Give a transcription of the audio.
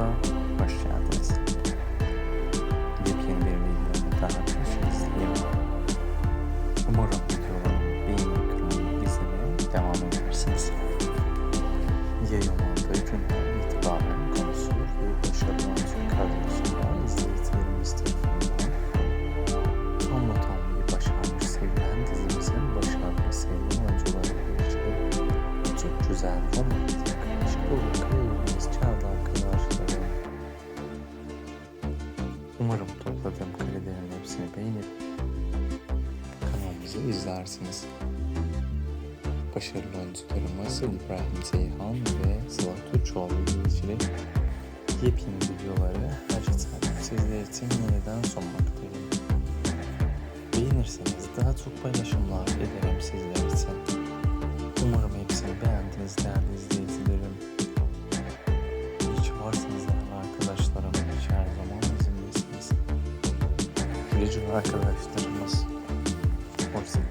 kanalımıza hoş geldiniz. Yepyeni bir videoda daha karşınızdayım. Umarım videolarımı beğenip kanalıma izlemeye devam edersiniz. Yayınlandığı günden itibaren konusu ve başarılı Türk kadrosunda izleyicilerimiz tarafından bir başarmış sevilen dizimizin başarılı sevilen oyuncularıyla birlikte çok güzel, romantik, aşkı ve Umarım topladığım karelerin hepsini beğenip kanalımızı izlersiniz. Başarılı oyuncularımız İbrahim Zeyhan ve Sıla Türkoğlu ilgili yepyeni videoları her sizler için yeniden sunmaktayım. Beğenirseniz daha çok paylaşımlar ederim sizler için. Güle arkadaşlarımız. Hoşçakalın.